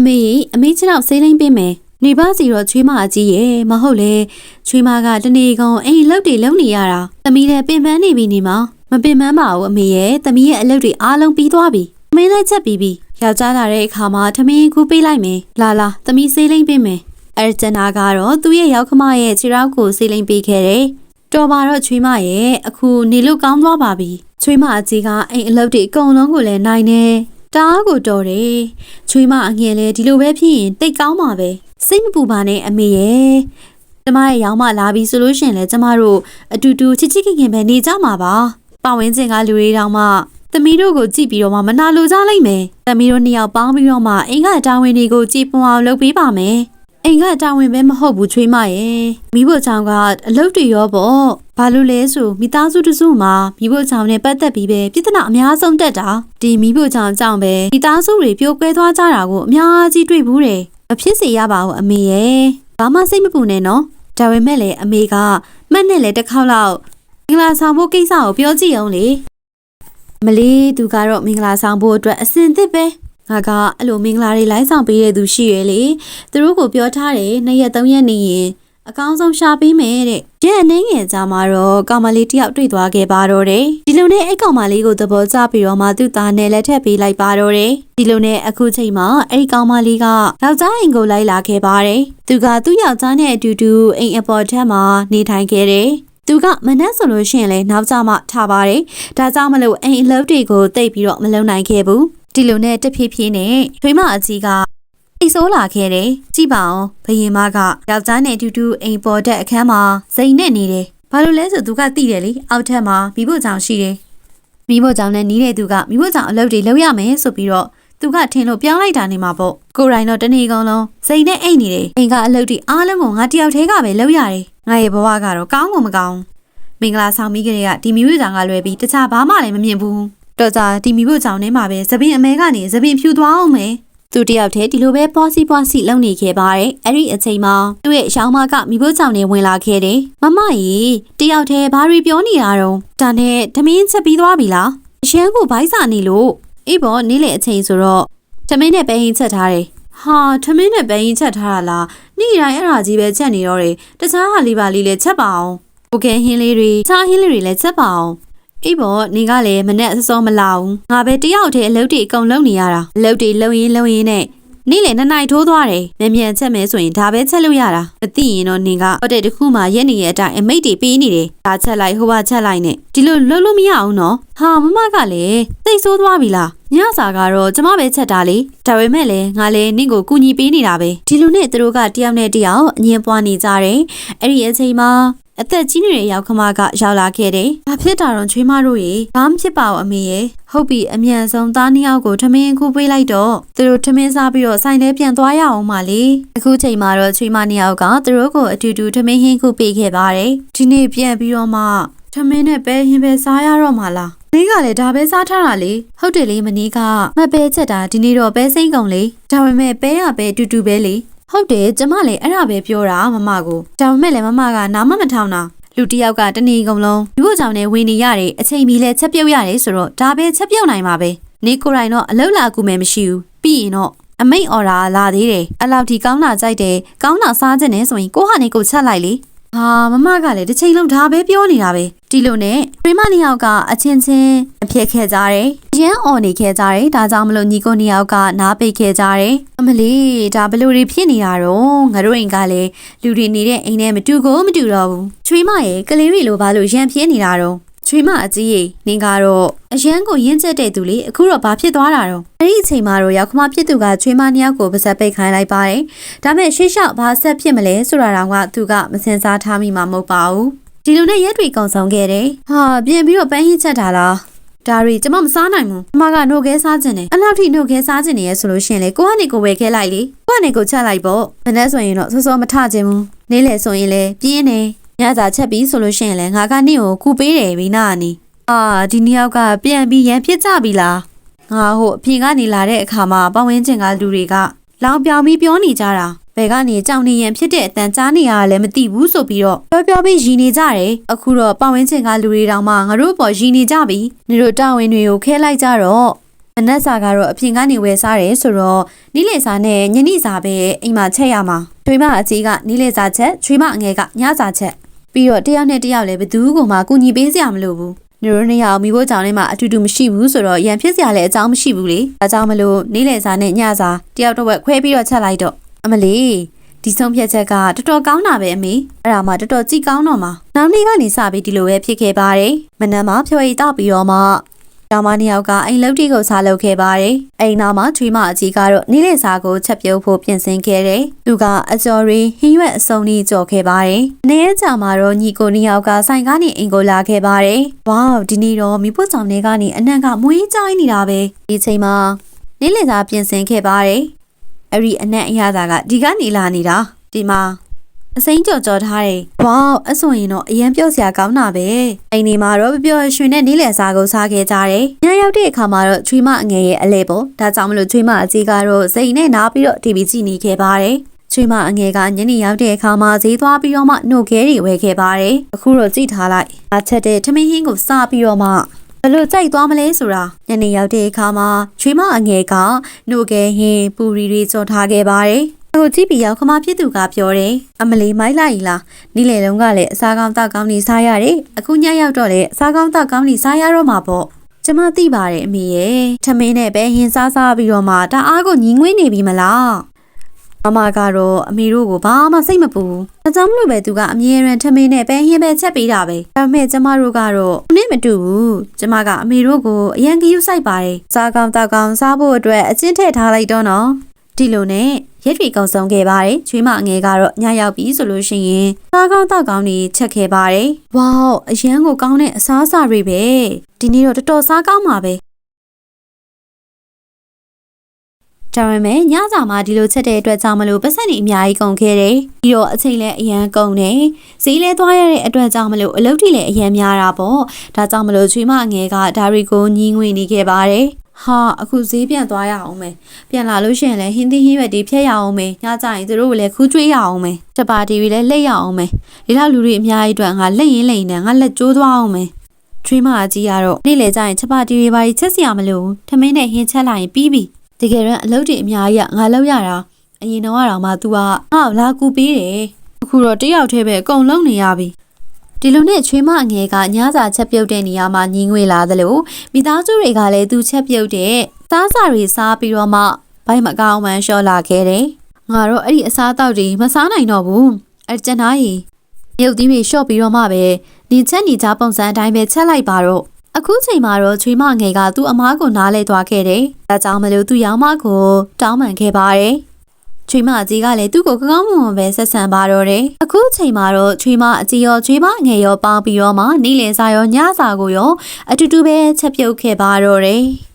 အမေကြီးအမေချင်းတော့ဆေးလိမ့်ပေးမယ်နေပါစီတော့ချွေးမအကြီးရဲ့မဟုတ်လေချွေးမကတနေ့ကုန်အိမ်လောက်တွေလုံနေရတာသမီးလည်းပင်ပန်းနေပြီနေမမပင်ပန်းပါဘူးအမေရဲ့သမီးရဲ့အလုပ်တွေအားလုံးပြီးသွားပြီမင်းလည်းချက်ပြီးပြီယောက်ျားလာတဲ့အခါမှာထမင်းကူပေးလိုက်မယ်လာလာသမီးဆေးလိမ့်ပေးမယ်အဲဂျန်နာကတော့သူ့ရဲ့ရောက်ခမရဲ့ခြေထောက်ကိုဆေးလိမ့်ပေးခဲ့တယ်တော်ပါတော့ချွေးမရဲ့အခုနေလို့ကောင်းသွားပါပြီချွေးမအကြီးကအိမ်အလုပ်တွေအကုန်လုံးကိုလည်းနိုင်နေ တအားကိုတော်တယ်ချွေးမအငယ်လဲဒီလိုပဲဖြစ်ရင်တိတ်ကောင်းပါပဲစိတ်မပူပါနဲ့အမေရဲ့ကျမရဲ့ရောင်းမလာပြီဆိုလို့ရှရင်လဲကျမတို့အတူတူချစ်ချစ်ခင်ခင်ပဲနေကြမှာပါပတ်ဝန်းကျင်ကလူတွေတောင်မှသမီးတို့ကိုကြည့်ပြီးတော့မှမနာလိုကြလိမ့်မယ်သမီးတို့နှစ်ယောက်ပေါင်းပြီးတော့မှအိမ်ကတာဝန်တွေကိုကြည်ပွန်အောင်လုပ်ပေးပါမယ် အိမ်ကတာဝန်ပဲမဟုတ်ဘူးချွေးမရဲ့မိဖို့ချောင်းကအလုပ်တွေရောပေါ့ဘာလို့လဲဆိုမိသားစုတစ်စုမှာမိဖို့ချောင်းနဲ့ပတ်သက်ပြီးပဲပြဿနာအများဆုံးတက်တာဒီမိဖို့ချောင်းကြောင့်ပဲမိသားစုတွေပြိုကွဲသွားကြတာကိုအများကြီးတွေ့ဘူးတယ်မဖြစ်စေရပါဘူးအမေရဲ့ဘာမှစိတ်မပူနဲ့နော်ဒါပေမဲ့လည်းအမေကမှတ်နဲ့လည်းတစ်ခေါက်လောက်မင်္ဂလာဆောင်ဖို့ကိစ္စကိုပြောကြည့်အောင်လေမလေးသူကတော့မင်္ဂလာဆောင်ဖို့အတွက်အစင်သစ်ပဲ ငါကအဲ့လိုမင်္ဂလာတွေလိုက်ဆောင်ပေးတဲ့သူရှိရလေသူတို့ကိုပြောထားတယ်နှစ်ရက်သုံးရက်နေရင်အကောင်းဆုံးရှာပေးမယ်တဲ့။ရက်အနေငယ်ကြာမှာတော့ကောင်မလေးတယောက်တွေ့သွားခဲ့ပါတော့တယ်။ဒီလိုနဲ့အဲ့ကောင်မလေးကိုသဘောကျပြီးတော့မှသူ့သားနဲ့လက်ထပ်ပေးလိုက်ပါတော့တယ်။ဒီလိုနဲ့အခုချိန်မှာအဲ့ဒီကောင်မလေးကယောက်ျားအိမ်ကိုလိုက်လာခဲ့ပါတယ်။သူကသူ့ယောက်ျားနဲ့အတူတူအိမ်အပေါ်ထက်မှာနေထိုင်ခဲ့တယ်။သူကမနှက်ဆိုလို့ရှိရင်လည်းနောက်ကျမှထားပါတယ်။ဒါကြောင့်မလို့အိမ်အလုပ်တွေကိုတိတ်ပြီးတော့မလုပ်နိုင်ခဲ့ဘူး။ ဒီလိုနဲ့တဖြည်းဖြည်းနဲ့ထွေးမအကြီးကအိတ်ဆိုးလာခဲ့တယ်။ကြည့်ပါအောင်ဘယင်မကယောက်ျားနဲ့အတူတူအိမ်ပေါ်တက်အခန်းမှာစိန်နဲ့နေတယ်။ဘာလို့လဲဆိုသူကသိတယ်လေ။အောက်ထပ်မှာမိဖို့ကြောင်ရှိတယ်။မိဖို့ကြောင်နဲ့နီးတဲ့သူကမိဖို့ကြောင်အလုပ်တွေလုပ်ရမယ်ဆိုပြီးတော့သူကထင်လို့ပြောင်းလိုက်တာနေမှာပေါ့။ကိုယ်တိုင်တော့တနေ့ကုန်လုံးစိန်နဲ့အိတ်နေတယ်။အိမ်ကအလုပ်တွေအားလုံးကိုငါတယောက်တည်းကပဲလုပ်ရတယ်။ငါရဲ့ဘဝကတော့ကောင်းကုန်မကောင်းဘူး။မင်္ဂလာဆောင်မိကလေးကဒီမိဖို့ကြောင်ကလွယ်ပြီးတခြားဘာမှလည်းမမြင်ဘူး။ တော့ကြာဒီမိဖို့ကြောင့်ထဲမှာပဲသပင်အမဲကနေသပင်ဖြူသွားအောင်မယ်သူတယောက်တည်းဒီလိုပဲပွားစီပွားစီလုပ်နေခဲ့ပါတယ်။အဲ့ဒီအချိန်မှာသူ့ရဲ့ရောင်မကမိဖို့ကြောင့်နေဝင်လာခဲ့တယ်။မမကြီးတယောက်တည်းဘာတွေပြောနေတာတော့ဒါနဲ့သမင်းချက်ပြီးသွားပြီလား။အရှမ်းကိုဘိုက်စာနေလို့အေးပေါ့နေ့လည်အချိန်ဆိုတော့သမင်းနဲ့ပဲရင်ချက်ထားတယ်။ဟာသမင်းနဲ့ပဲရင်ချက်ထားတာလား။နေ့တိုင်းအဲ့ဒါကြီးပဲချက်နေတော့တယ်။တခြားဟာလေးပါလေးလည်းချက်ပါအောင်။ဘုကဲဟင်းလေးတွေ၊ခြားဟင်းလေးတွေလည်းချက်ပါအောင်။ အေးပေါ့နေကလည်းမနဲ့အစောမလာဘူးငါပဲတယောက်တည်းအလုပ်တွေအကုန်လုပ်နေရတာအလုပ်တွေလုပ်ရင်းလုပ်ရင်းနဲ့နေ့လေနှစ်နိုင်ထိုးသွားတယ်မြန်မြန်ချက်မဲဆိုရင်ဒါပဲချက်လို့ရတာမသိရင်တော့နင်ကဟိုတယ်တစ်ခုမှရက်နေရဲ့အတိုင်းအမိတ်တွေပေးနေတယ်ဒါချက်လိုက်ဟိုဘချက်လိုက်နဲ့ဒီလိုလုပ်လို့မရအောင်နော်ဟာမမကလည်းသိဆိုးသွားပြီလားညစာကတော့ကျမပဲချက်တာလေဒါပေမဲ့လည်းငါလည်းနင့်ကိုကူညီပေးနေတာပဲဒီလိုနဲ့သူတို့ကတယောက်နဲ့တယောက်အငင်းပွားနေကြတယ်အဲ့ဒီအချိန်မှာ အသက်ကြီးနေတဲ့ရောက်ခမကရောက်လာခဲ့တယ်။ဘာဖြစ်တာတော့ချွေးမတို့ရေဘာမှဖြစ်ပါဘူးအမေရေ။ဟုတ်ပြီအမြန်ဆုံးသားနှစ်ယောက်ကိုထမင်းခုပေးလိုက်တော့သူတို့ထမင်းစားပြီးတော့ဆိုင်ထဲပြန်သွားရအောင်ပါလေ။အခုချိန်မှာတော့ချွေးမနှစ်ယောက်ကသူတို့ကိုအတူတူထမင်းဟင်းခုပေးခဲ့ပါတယ်။ဒီနေ့ပြန်ပြီးတော့မှထမင်းနဲ့ပဲဟင်းပဲစားရတော့မှာလား။နေ့ကလည်းဒါပဲစားထားတာလေဟုတ်တယ်လေမနေ့ကမပဲချက်တာဒီနေ့တော့ပဲစိမ့်ကုန်လေဒါပေမဲ့ပဲရပဲအတူတူပဲလေ ဟုတ်တယ်ကျမလည်းအဲ့ဒါပဲပြောတာမမကိုဒါပေမဲ့လည်းမမကနားမမထောင်တာလူတစ်ယောက်ကတနေ့ကုန်လုံးဒီဖို့ကြောင့်လည်းဝင်နေရတယ်အချိန်မီလည်းချက်ပြုတ်ရတယ်ဆိုတော့ဒါပဲချက်ပြုတ်နိုင်မှာပဲနေကိုယ်တိုင်တော့အလောက်လာကူမယ်မရှိဘူးပြီးရင်တော့အမိတ်အော်ဒါလာသေးတယ်အလောက်ဒီကောင်းတာကြိုက်တယ်ကောင်းတာစားခြင်းနဲ့ဆိုရင်ကိုဟာနေကိုချက်လိုက်လေဟာမမကလည်းတစ်ချိန်လုံးဒါပဲပြောနေတာပဲဒီလိုနဲ့ပရိမနှစ်ယောက်ကအချင်းချင်းအဖြစ်ခဲ့ကြတယ် ရမ်းအော်နေခဲ့ကြတယ်ဒါကြောင့်မလို့ညီကိုနှစ်ယောက်ကနားပိတ်ခဲ့ကြတယ်အမလေးဒါဘလို့တွေဖြစ်နေတာတော့ငါတို့အိမ်ကလည်းလူတွေနေတဲ့အိမ်နဲ့မတူကိုမတူတော့ဘူးချွေးမရဲ့ကလေးတွေလိုဘာလို့ရမ်းဖြစ်နေတာတော့ချွေးမအကြီးရေနင်ကတော့အရန်ကိုရင်းချက်တဲ့သူလေအခုတော့ဘာဖြစ်သွားတာတော့အဲ့ဒီအချိန်မှာတော့ရောက်ခမဖြစ်သူကချွေးမနှစ်ယောက်ကိုပါဇက်ပိတ်ခိုင်းလိုက်ပါတယ်ဒါမဲ့ရှေ့လျှောက်ဘာဆက်ဖြစ်မလဲဆိုတာတော့ကသူကမစင်စားထားမိမှာမဟုတ်ပါဘူးဒီလိုနဲ့ရက်တွေကုံဆောင်ခဲ့တယ်ဟာပြင်ပြီးတော့ပန်းဟင်းချက်တာလား ဒါရီကျမမစားနိုင်ဘူးအမကနှုတ်ခဲစားခြင်းနဲ့အလောက်ထိနှုတ်ခဲစားခြင်းနေရဆိုလို့ရှရင်လေကိုကနေကိုဝယ်ခဲလိုက်လေကိုကနေကိုချက်လိုက်ပေါ့မနေ့ဆိုရင်တော့စောစောမထခြင်းဘူးနေ့လေဆိုရင်လေပြင်းနေညစာချက်ပြီးဆိုလို့ရှရင်လေငါကနေ့ကိုကူပေးတယ်ဘီနာနီအာဒီနှစ်ယောက်ကပြန်ပြီးရန်ဖြစ်ကြပြီလားငါဟိုအပြင်ကနေလာတဲ့အခါမှာပတ်ဝန်းကျင်ကလူတွေကလောင်ပြောင်ပြီးပြောနေကြတာဘ ယ်ကနေကြောင်နေရန်ဖြစ်တဲ့အတန်ကြားနေရတာလည်းမသိဘူးဆိုပြီးတော့ပြောပြောပြီးရည်နေကြတယ်အခုတော့ပတ်ဝန်းကျင်ကလူတွေတောင်မှငါတို့ပေါ်ရည်နေကြပြီနေတို့တာဝန်တွေကိုခဲလိုက်ကြတော့မမနက်စာကတော့အပြင်ကနေဝယ်စားတယ်ဆိုတော့နီးလေစာနဲ့ညနေစာပဲအိမ်မှာချက်ရမှာချွေးမအကြီးကနီးလေစာချက်ချွေးမအငယ်ကညစာချက်ပြီးတော့တယောက်နဲ့တယောက်လည်းဘယ်သူကမှကူညီပေးစရာမလိုဘူးနေရိုးနှစ်ယောက်မိဖို့ကြောင့်လည်းမအတူတူမရှိဘူးဆိုတော့ရန်ဖြစ်စရာလည်းအကြောင်းမရှိဘူးလေဒါကြောင့်မလို့နီးလေစာနဲ့ညစာတယောက်တော့ဝက်ခွဲပြီးတော့ချက်လိုက်တော့ အမလီဒီဆုံးဖြတ်ချက်ကတော်တော်ကောင်းတာပဲအမေအဲ့ဒါမှတော်တော်ကြည့်ကောင်းတော့မှာနောက်နေ့ကနေစပြီးဒီလိုပဲဖြစ်ခဲ့ပါတယ်မနက်မှာဖြော်ရည်တောက်ပြီးတော့မှ။ကျောင်းမနှစ်ယောက်ကအိမ်လုတ်တီကိုစားလုပ်ခဲ့ပါတယ်။အိမ်နောက်မှာချွေးမအကြီးကတော့နေ့လည်စာကိုချက်ပြုတ်ဖို့ပြင်ဆင်ခဲ့တယ်။သူကအကျော်ရီဟင်းရွက်အစုံကြီးကြော်ခဲ့ပါတယ်။နေ့ရက်ကြာမှာတော့ညီကိုနှစ်ယောက်ကဆိုင်ကားနေအိမ်ကိုလာခဲ့ပါတယ်။ဝေါဒီနေ့တော့မိဖို့ကြောင့်တွေကနေအနံ့ကမွေးကြိုင်းနေတာပဲ။ဒီချိန်မှာနေ့လည်စာပြင်ဆင်ခဲ့ပါတယ်။ အဲ့ဒီအနံ့အရသာကဒီကနေလာနေတာ။ဒီမှာအစိမ်းကြော်ကြော်ထားတယ်။ဝေါအဆိုရင်တော့အရန်ပြော့စရာကောင်းတာပဲ။အိမ်ဒီမှာတော့ပျော်ရွှင်တဲ့နေ့လည်စာကိုစားခဲ့ကြတယ်။ညရောက်တဲ့အခါမှာတော့ချွေးမအငယ်ရဲ့အလဲပေါ့။ဒါကြောင့်မလို့ချွေးမအကြီးကတော့စိတ်နဲ့နားပြီးတော့ TV ကြည့်နေခဲ့ပါတယ်။ချွေးမအငယ်ကညနေရောက်တဲ့အခါမှာဈေးသွားပြီးတော့မှနှုတ်ခဲတွေဝယ်ခဲ့ပါတယ်။အခုတော့ကြည့်ထားလိုက်။အချက်တဲ့ထမင်းဟင်းကိုစပြီးတော့မှ ဘလို့ကြိုက်သွားမလဲဆိုတာညနေရောက်တဲ့အခါမှာချွေးမအငယ်ကနှုတ်ခဲဟင်းပူရီတွေကြော်ထားခဲ့ပါတယ်။ဟိုကြည့်ပြီးရောက်ခမဖြစ်သူကပြောတယ်အမလီမိုက်လိုက်လားနေ့လေလုံးကလည်းအစားကောင်းတောက်ကောင်းနေစားရတယ်အခုညရောက်တော့လည်းအစားကောင်းတောက်ကောင်းနေစားရတော့မှာပေါ့ကျမသိပါတယ်အမေရဲ့ထမင်းနဲ့ပဲဟင်းစားစားပြီးတော့မှတအားကိုညီငွေးနေပြီမလား မမကတော့အမေတို့ကိုဘာမှစိတ်မပူဘူး။ဒါကြောင့်မလို့ပဲသူကအမြဲတမ်းထမင်းနဲ့ပဲဟင်းပဲချက်ပေးတာပဲ။ဒါပေမဲ့ကျမတို့ကတော့နည်းမတူဘူး။ကျမကအမေတို့ကိုအရင်ကယူဆိုင်ပါတယ်။စားကောင်းတောက်ကောင်းစားဖို့အတွက်အချင်းထည့်ထားလိုက်တော့နော်။ဒီလိုနဲ့ရက်တွေကုံဆုံးခဲ့ပါတယ်။ချွေးမအငယ်ကတော့ညရောက်ပြီဆိုလို့ရှိရင်စားကောင်းတောက်ကောင်းနေချက်ခဲ့ပါတယ်။ဝေါအရန်ကိုကောင်းတဲ့အစားအစာတွေပဲ။ဒီနေ့တော့တော်တော်စားကောင်းပါပဲ။ ဒါပေမဲ့ညစာမှာဒီလိုချက်တဲ့အတွက်ကြောင့်မလို့ပတ်စံနေအများကြီးကုန်ခဲ့တယ်။ပြီးတော့အချိန်လည်းအရန်ကုန်တယ်။ဈေးလည်းသွားရတဲ့အတွက်ကြောင့်မလို့အလုပ်တွေလည်းအရန်များတာပေါ့။ဒါကြောင့်မလို့ချွေးမအငယ်ကဒါတွေကိုညီးငွေနေခဲ့ပါတယ်။ဟာအခုဈေးပြန်သွားရအောင်မယ်ပြန်လာလို့ရှိရင်လည်းဟင်းသီးဟင်းရွက်တွေဖျက်ရအောင်မယ်ညကြရင်သူတို့ကိုလည်းခူးကျွေးရအောင်မယ်တပါတီတွေလည်းလက်ရအောင်မယ်ဒီလောက်လူတွေအများကြီးအတွက်ငါလက်ရင်လိန်နဲ့ငါလက်ကျိုးသွားအောင်မယ်ချွေးမအကြီးကတော့နေ့လေကျရင်ချက်ပါတီတွေပါချက်စရာမလိုဘူးထမင်းနဲ့ဟင်းချက်လိုက်ရင်ပြီးပြီ တကယ်တော့အလုပ်တွေအများကြီးကငါလုပ်ရတာအရင်တော့ကတော့မှ तू ကဟာလာကူပေးတယ်အခုတော့တယောက်တည်းပဲအကုန်လုံးနေရပြီဒီလိုနဲ့ချွေးမအငယ်ကညစာချက်ပြုတ်တဲ့နေရာမှာညီငွေလာသလိုမိသားစုတွေကလည်းသူချက်ပြုတ်တဲ့စားစာတွေစားပြီးတော့မှဘိုက်မကောင်းမှန်းလျှော့လာခဲ့တယ်။ငါတော့အဲ့ဒီအစားအသောက်တွေမစားနိုင်တော့ဘူး။အဲ့ကျန်သားကြီးမြုပ်သီးတွေလျှော့ပြီးတော့မှပဲနေချက်နေကြပုံစံအတိုင်းပဲချက်လိုက်ပါတော့။ အခုချိန်မှာတော့ချွေးမငယ်ကသူ့အမားကိုနားလဲသွားခဲ့တယ်။ဒါကြောင့်မလို့သူ့ရောင်မကိုတောင်းပန်ခဲ့ပါတယ်။ချွေးမအကြီးကလည်းသူ့ကိုကောင်းကောင်းမွန်မွန်ပဲဆက်ဆံပါတော့တယ်။အခုချိန်မှာတော့ချွေးမအကြီးရောချွေးမငယ်ရောပေါင်းပြီးတော့မှနေ့လယ်စာရောညစာကိုရောအတူတူပဲချက်ပြုတ်ခဲ့ပါတော့တယ်။